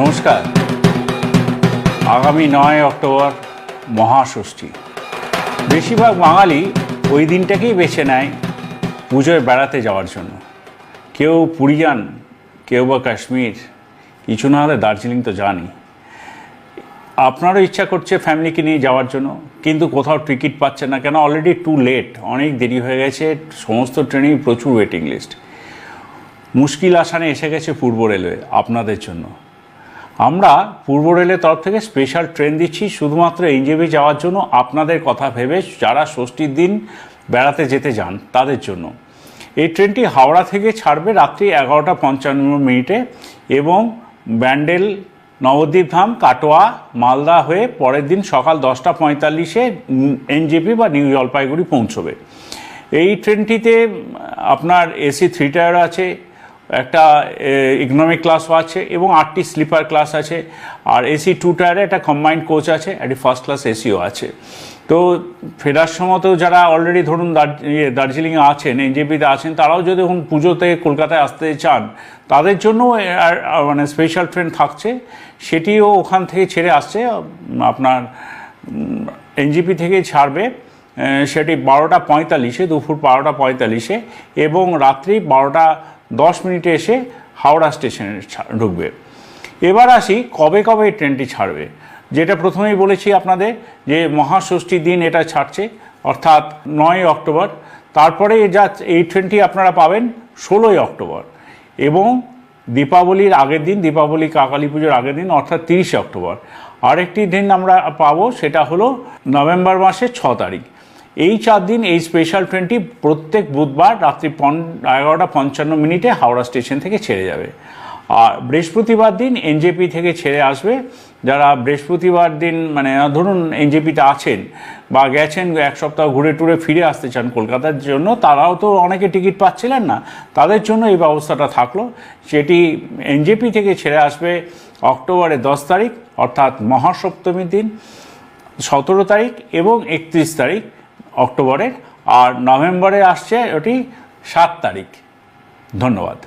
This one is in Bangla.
নমস্কার। আগামী নয় অক্টোবর মহাষষ্ঠী। বেশিরভাগ বাঙালি ওই দিনটাকেই বেছে নেয় পুজোয় বেড়াতে যাওয়ার জন্য। কেউ পুরী যান কেউ বা কাশ্মীর, কিছু না হলে দার্জিলিং তো জানি আপনারও ইচ্ছা করছে ফ্যামিলিকে নিয়ে যাওয়ার জন্য, কিন্তু কোথাও টিকিট পাচ্ছে না কেন? অলরেডি টু লেট অনেক দেরি হয়ে গেছে, সমস্ত ট্রেনেই প্রচুর ওয়েটিং লিস্ট মুশকিল আসানে এসে গেছে পূর্ব রেলওয়ে, আপনাদের জন্য। আমরা পূর্ব রেলের তরফ থেকে স্পেশাল ট্রেন দিচ্ছি, শুধুমাত্র এনজেপি যাওয়ার জন্য আপনাদের কথা ভেবে যারা ষষ্ঠীর দিন বেড়াতে যেতে যান তাদের জন্য। এই ট্রেনটি হাওড়া থেকে ছাড়বে রাত্রি এগারোটা পঞ্চান্ন মিনিটে এবং ব্যান্ডেল, নবদ্বীপ ধাম, কাটোয়া, মালদা হয়ে পরের দিন সকাল দশটা পঁয়তাল্লিশে এনজেপি বা নিউ জলপাইগুড়ি পৌঁছবে। এই ট্রেনটিতে আপনার এসি থ্রি টায়ার আছে একটা ইকোনমিক ক্লাসও আছে এবং আটটি স্লিপার ক্লাস আছে। আর এসি টু টায়ারে একটা কম্বাইন্ড কোচ আছে একটি ফার্স্ট ক্লাস এসিও আছে। তো ফেরার সময় তো যারা অলরেডি ধরুন ইয়ে, দার্জিলিংয়ে আছেন এনজেপিতে আছেন তারাও যদি এখন পুজোতে কলকাতায় আসতে চান তাদের জন্য মানে স্পেশাল ট্রেন থাকছে সেটিও ওখান থেকে ছেড়ে আসছে। আপনার এনজিপি থেকে ছাড়বে সেটি বারোটা পঁয়তাল্লিশে দুপুর বারোটা পঁয়তাল্লিশে এবং রাত্রি বারোটা দশ মিনিটে এসে হাওড়া স্টেশনে ঢুকবে। এবার আসি কবে কবে এই ট্রেনটি ছাড়বে। যেটা প্রথমেই বলেছি আপনাদের যে মহাষষ্ঠীর দিন এটা ছাড়ছে, অর্থাৎ নয় অক্টোবর। তারপরে যা, এই ট্রেনটি আপনারা পাবেন ষোলোই অক্টোবর এবং দীপাবলির আগের দিন, দীপাবলি কাকালী পুজোর আগের দিন, অর্থাৎ তিরিশে অক্টোবর। আরেকটি দিন আমরা পাবো, সেটা হলো নভেম্বর মাসের ছ তারিখ। এই চার দিন এই স্পেশাল ট্রেনটি প্রত্যেক বুধবার রাত্রি পন এগারোটা পঞ্চান্ন মিনিটে হাওড়া স্টেশন থেকে ছেড়ে যাবে। আর বৃহস্পতিবার দিন এনজেপি থেকে ছেড়ে আসবে। যারা বৃহস্পতিবার দিন মানে ধরুন এনজেপিতে আছেন বা গেছেন এক সপ্তাহ ঘুরে টুরে ফিরে আসতে চান কলকাতার জন্য, তারাও তো অনেকে টিকিট পাচ্ছিলেন না। তাদের জন্য এই ব্যবস্থাটা থাকল। সেটি এনজেপি থেকে ছেড়ে আসবে অক্টোবরের দশ তারিখ, অর্থাৎ মহাসপ্তমীর দিন, সতেরো তারিখ এবং একত্রিশ তারিখ। অক্টোবরের আর নভেম্বরে আসছে ওটি সাত তারিখ। ধন্যবাদ।